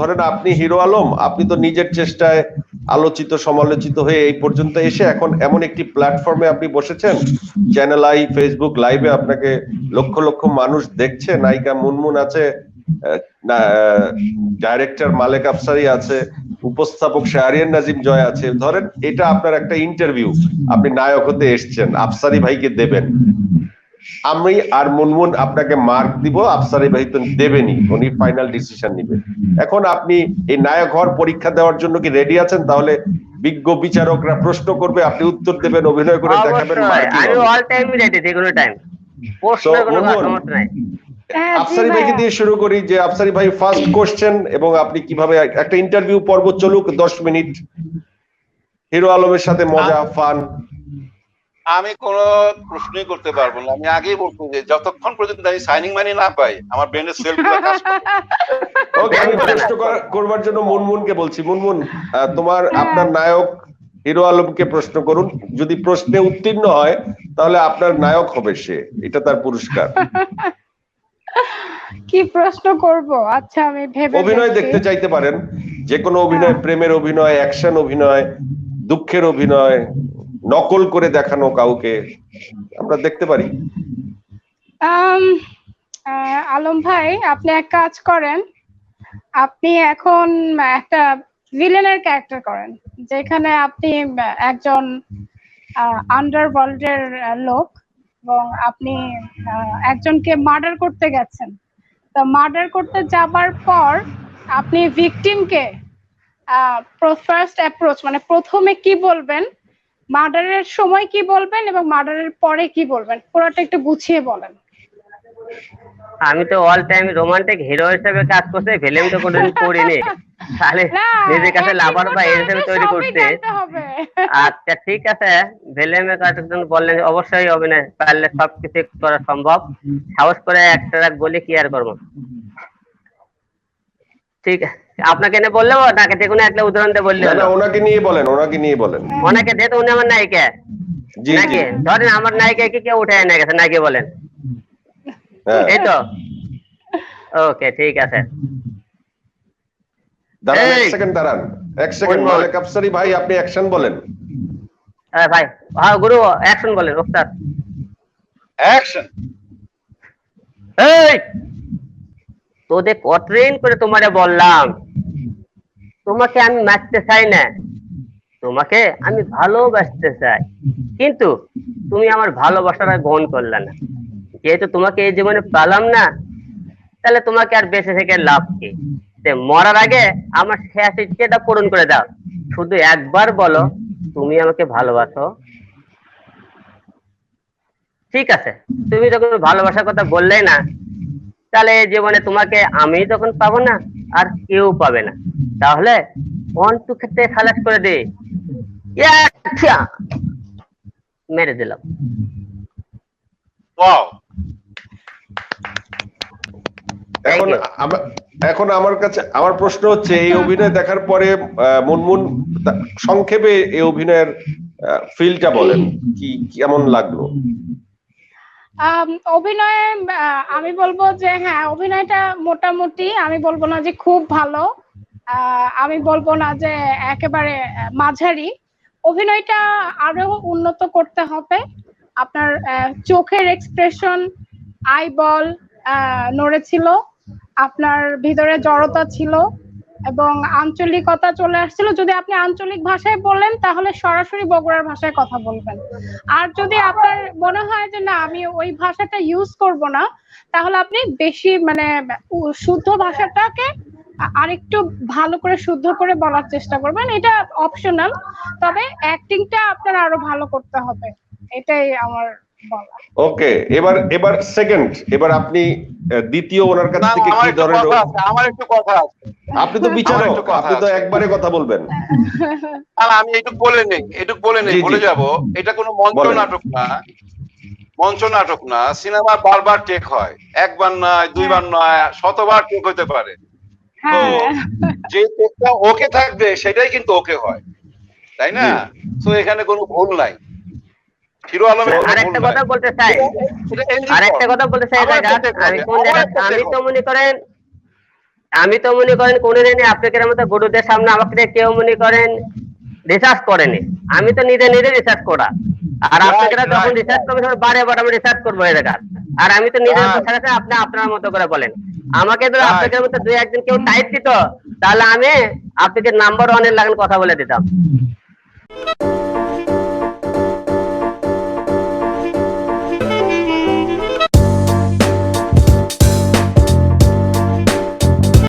ধরেন আপনি হিরো আলম, আপনি তো নিজের চেষ্টায় আলোচিত, সমালোচিত হয়ে এই পর্যন্ত এসে এখন এমন একটি প্ল্যাটফর্মে আপনি বসেছেন চ্যানেল আই ফেসবুক লাইভে আপনাকে লক্ষ লক্ষ মানুষ দেখছে, নায়িকা মুনমুন আছে ডাইরেক্টর মালেক আফসারি আছে, উপস্থাপক শাহরিয়ান নাজিম জয় আছে। ধরেন এটা আপনার একটা ইন্টারভিউ আপনি নায়ক হতে এসছেন, আফসারি ভাইকে দেবেন। আমি আর মুনমুন আপনাকে মার্ক দিব আফসারি ভাই তো দেবেনি উনি ফাইনাল ডিসিশন নিবে। এখন আপনি এই নায়ক হওয়ার পরীক্ষা দেওয়ার জন্য কি রেডি আছেন? তাহলে বিজ্ঞ বিচারকরা প্রশ্ন করবে আপনি উত্তর দেবেন অভিনয় করে দেখাবেন আমি অল টাইম রেডি যে কোনো টাইম প্রশ্নের কোনো সমস্যা নাই। হ্যাঁ, আফসারি ভাইকে। দিয়ে শুরু করি যে আফসারি ভাই ফার্স্ট কোশ্চেন এবং আপনি কীভাবে একটা ইন্টারভিউ পর্ব চলুক দশ মিনিট। হিরো আলমের সাথে মজা ফান আমি কোনো প্রশ্নই করতে পারব না। আমি আগেই বলছি যে যতক্ষণ পর্যন্ত আমি সাইনিং মানি না পাই আমার ব্রেনের সেল ওকে আমি প্রশ্ন করা- করবার জন্য মুনমুনকে বলছি। মুনমুন আহ, তোমার আপনার নায়ক হিরো আলমকে প্রশ্ন করুন। যদি প্রশ্নে উত্তীর্ণ হয় তাহলে আপনার নায়ক হবে সে। এটা তার পুরস্কার। কি প্রশ্ন করব? আচ্ছা আমি ভেবে অভিনয় দেখতে চাইতে পারেন। যে কোনো অভিনয় প্রেমের অভিনয় অ্যাকশন অভিনয় দুঃখের অভিনয় নকল করে দেখানো কাউকে আমরা দেখতে পারি। আলম ভাই, আপনি এক কাজ করেন। আপনি এখন একটা ভিলেনের ক্যারেক্টার করেন, যেখানে আপনি একজন আন্ডারওয়ার্ল্ডের লোক এবং আপনি একজনকে মার্ডার করতে গেছেন। তো মার্ডার করতে যাবার পর আপনি ভিকটিমকে ফার্স্ট অ্যাপ্রোচ মানে প্রথমে কি বলবেন? মার্ডারের সময় কি বলবেন এবং মার্ডারের পরে কি বলবেন? পুরোটা একটু গুছিয়ে বলেন। আমি তো অল টাইম রোমান্টিক হিরো হিসেবে কাজ করতে ফিল্ম তো কোনোদিন করিনি। তাহলে নিজের কাছে লাভার বা হিসেবে তৈরি করতে আচ্ছা ঠিক আছে। ফিল্মে কাজ একজন বললেন অবশ্যই অভিনয় পারলে সবকিছু করা সম্ভব। সাহস করে একটা কি আর করব। ঠিক আছে। আপনাকে এনে বললেও নাকি যে কোনো একটা উদাহরণ দিয়ে বললে না না ওনাকে নিয়ে বলেন ওনাকে নিয়ে বলেন। ওনাকে উনি আমার নায়িকা। নাকি? ধরেন আমার নায়িকাকে কেউ উঠে এনে গেছে নাকি বলেন? হ্যাঁ। এই তো। ওকে ঠিক আছে। দাঁড়ান এক! সেকেন্ড দাঁড়ান। এক সেকেন্ড বলুন। মালেক আফসারি ভাই আপনি অ্যাকশন বলেন। হ্যাঁ ভাই হ্যাঁ গুরু অ্যাকশন বলেন ওস্তাদ অ্যাকশন এই! তোদের কট্রেন করে তোমারে বললাম? তোমাকে আমি মারতে চাই না। তোমাকে আমি ভালোবাসতে চাই। কিন্তু তুমি আমার ভালোবাসাটা গ্রহণ করলে না। যেহেতু তোমাকে এই জীবনে পালাম না, তাহলে তোমাকে আর বেঁচে থেকে লাভ কি? মরার আগে আমার শেষ ইচ্ছেটা পূরণ করে দাও। শুধু একবার বলো, তুমি আমাকে ভালোবাসো? ঠিক আছে। তুমি যখন ভালোবাসার কথা বললে না তাহলে জীবনে তোমাকে আমি যখন পাবো না আর কেউ পাবে না। তাহলে অন্টু ক্ষেত্রে খালাস করে দে? মেরে দিলাম। এখন এখন আমার কাছে আমার প্রশ্ন হচ্ছে এই অভিনয় দেখার পরে আহ, মুনমুন সংক্ষেপে এই অভিনয়ের ফিলটা বলেন। কি কেমন লাগল? অভিনয়ে আমি বলব যে হ্যাঁ অভিনয়টা মোটামুটি আমি বলব না যে খুব ভালো। আমি বলব না যে একেবারে মাঝারি। অভিনয়টা আরও উন্নত করতে হবে। আপনার চোখের এক্সপ্রেশন আই বল নড়েছিল। আপনার ভিতরে জড়তা ছিল। এবং আঞ্চলিকতা চলে আসছিল। যদি আপনি আঞ্চলিক ভাষায় বলেন তাহলে সরাসরি বগুড়ার ভাষায় কথা বলবেন। আর যদি আপনার মনে হয় যে না আমি ওই ভাষাটা ইউজ করব না তাহলে আপনি বেশি মানে শুদ্ধ ভাষাটাকে আরেকটু ভালো করে শুদ্ধ করে বলার চেষ্টা করবেন। এটা অপশনাল তবে অ্যাক্টিংটা আপনার আরও ভালো করতে হবে। এটাই আমার বলা ওকে এবার এবার সেকেন্ড এবার আপনি দ্বিতীয় ওনার কাছ থেকে আমার কি ধরনের কথা আমার একটু কথা আছে। আপনি তো বিচারক আপনি তো একবারে কথা বলবেন। আমি একটু বলে নেই একটু বলে নেই। বলে যাব। এটা কোনো মঞ্চ নাটক না মঞ্চ নাটক না সিনেমা বারবার টেক হয়। একবার নয় দুইবার নয় শতবার টেক হতে পারে। হ্যাঁ। যে টেকটা ওকে থাকবে সেটাই কিন্তু ওকে হয়। তাই না? তো এখানে কোনো ভুল নাই। হিরো আলমের আরেকটা কথা। বলতে চাই। আরেকটা কথা বলতে চাই আমি তো মনে করেন আমি তো মনে করেন কোনোদিনই আপনাদের মতো গুরুদের সামনে আমাকে কেউ মনে করেন রিসার্চ করেনি। আমি তো নিজে নিজে রিসার্চ করা। আর আপনারা যখন রিসার্চ করবেন তখন বারে বারে আমি রিসার্চ করব এই জায়গা আর আমি তো নিজের. কথা আপনি আপনার মতো করে বলেন। আমাকে তো Right. আপনাদের মতো দুই একদিন কেউ টাইপ দিত তাহলে আমি আপনাদের নাম্বার ওয়ানের লাগান কথা বলে দিতাম।